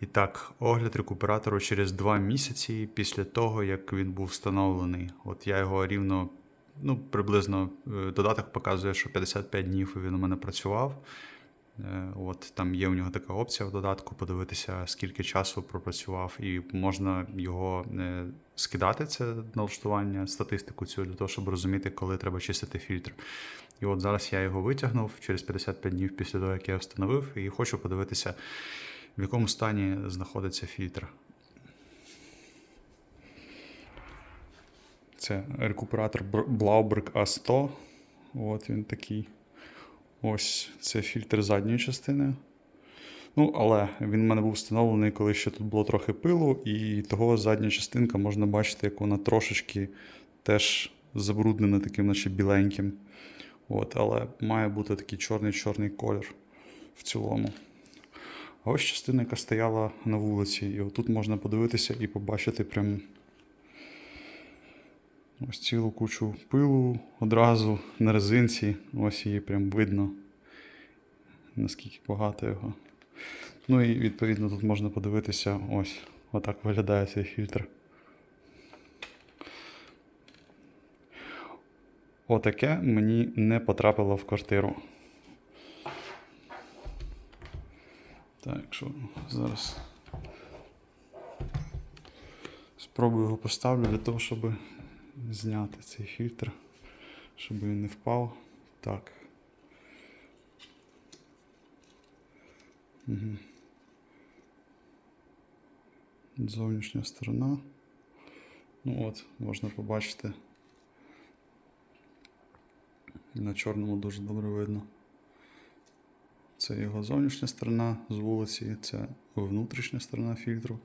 І так, огляд рекуператору через 2 місяці після того, як він був встановлений. От я його рівно, ну, приблизно е, додаток показує, що 55 днів він у мене працював. Е, От там є у нього така опція в додатку подивитися, скільки часу пропрацював, і можна його е, скидати, це налаштування, статистику цю для того, щоб розуміти, коли треба чистити фільтр. І от зараз я його витягнув через 55 днів після того, як я встановив, і хочу подивитися, в якому стані знаходиться фільтр. Це рекуператор Blauberg A100. От він такий. Ось це фільтр задньої частини. Ну, але він в мене був встановлений, коли ще тут було трохи пилу, і того задня частинка можна бачити, як вона трошечки теж забруднена таким, наче біленьким. От, але має бути такий чорний-чорний колір в цілому. Ось частина, яка стояла на вулиці. І отут можна подивитися і побачити прям ось цілу кучу пилу одразу на резинці. Ось її прям видно, наскільки багато його. Ну і відповідно тут можна подивитися, ось отак виглядає цей фільтр. Отаке мені не потрапило в квартиру. Так, що зараз спробую його поставлю для того, щоб зняти цей фільтр, щоб він не впав. Так. Угу. Зовнішня сторона. Ну от, можна побачити. На чорному дуже добре видно. Це його зовнішня сторона з вулиці, це внутрішня сторона фільтру.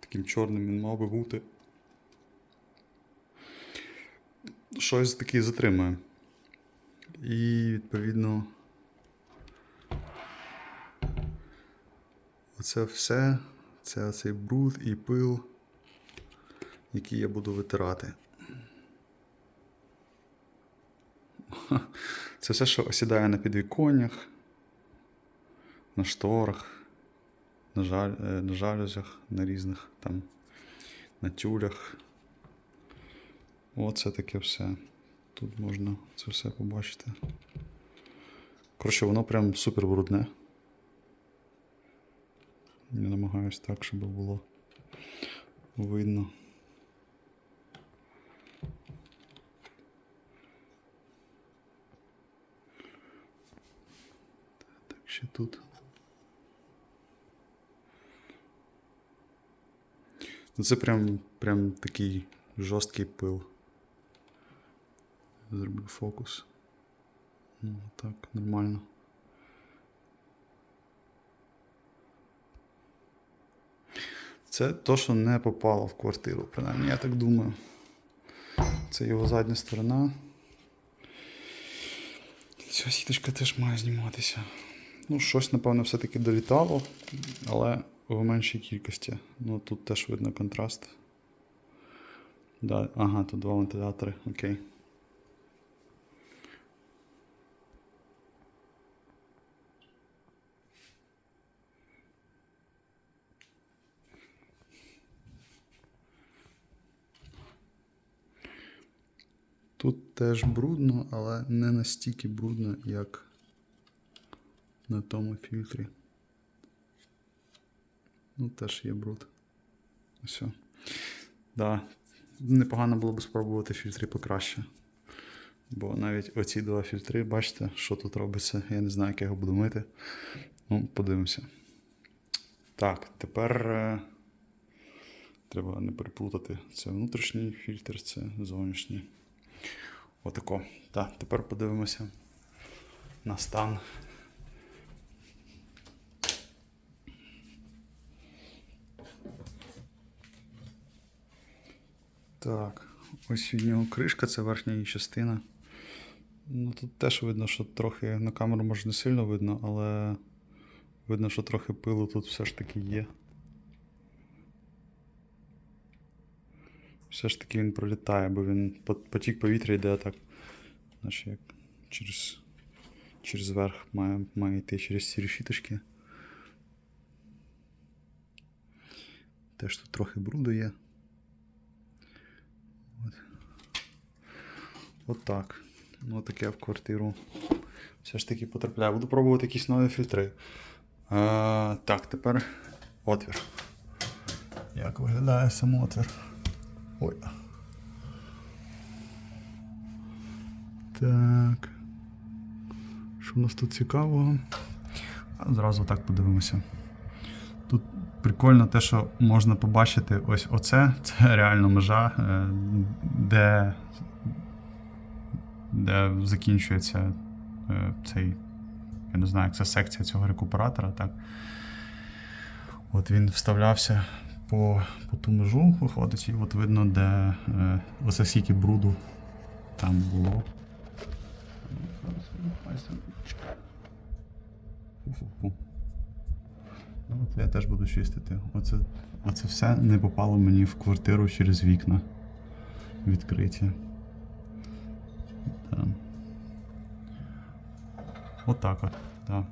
Таким чорним він мав би бути. Щось таке затримує. І відповідно. Оце все, це оцей бруд і пил, який я буду витирати. Це все, що осідає на підвіконнях, на шторах, на, жаль, е, на жалюзях, на різних там, на тюлях. Оце таке все. Тут можна це все побачити. Коротше, воно прям супер брудне. Я намагаюсь так, щоб було видно. Так, ще тут. Це прям, прям такий жорсткий пил. Зроблю фокус. Ну, так, нормально. Це то, що не попало в квартиру, принаймні, я так думаю. Це його задня сторона. Ця сіточка теж має зніматися. Ну, щось, напевно, все-таки долітало, але в меншій кількості. Ну, тут теж видно контраст. Да, ага, тут два вентилятори, окей. Тут теж брудно, але не настільки брудно, як на тому фільтрі. Ну, теж є бруд. Все. Да. Непогано було б спробувати фільтри покраще. Бо навіть оці два фільтри, бачите, що тут робиться. Я не знаю, як я його буду мити. Ну, подивимося. Так, тепер е, треба не переплутати. Це внутрішній фільтр, це зовнішній. Отако. Так, тепер подивимося на стан. Так, ось від нього кришка, це верхня її частина. Ну, тут теж видно, що трохи на камеру може не сильно видно, але видно, що трохи пилу тут все ж таки є. Все ж таки він пролітає, бо він потік повітря йде так, наче як через, через верх має, має йти через ці решіточки. Теж тут трохи бруду є. От так. Ну, таке в квартиру. Все ж таки потрапляє. Буду пробувати якісь нові фільтри. Е, так, тепер отвір. Як виглядає сам отвір? Ой. Так. Що в нас тут цікавого? А зразу так подивимося. Тут прикольно те, що можна побачити ось оце. Це реально межа, е, де, де закінчується е, цей. Я не знаю, як це секція цього рекуператора. Так. От він вставлявся по, по ту межу, виходить, і от видно, де е, оце скільки бруду там було. От я теж буду чистити. Оце, оце все не попало мені в квартиру через вікна відкриті. Так. Отак от. Так.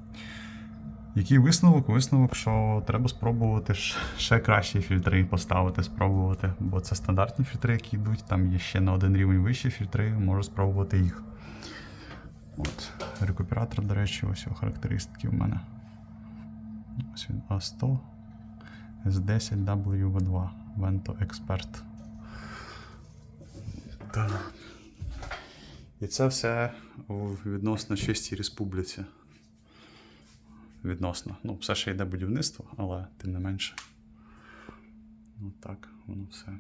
Який висновок? Висновок, що треба спробувати ще кращі фільтри поставити, спробувати. Бо це стандартні фільтри, які йдуть, там є ще на один рівень вищі фільтри, можу спробувати їх. От, рекуператор, до речі, ось його характеристики в мене. Ось він А100 S10W2 Vento Expert. Так. І це все відносно чистій республіці. Відносно. Ну, все ще йде будівництво, але тим не менше. Ну так, воно все.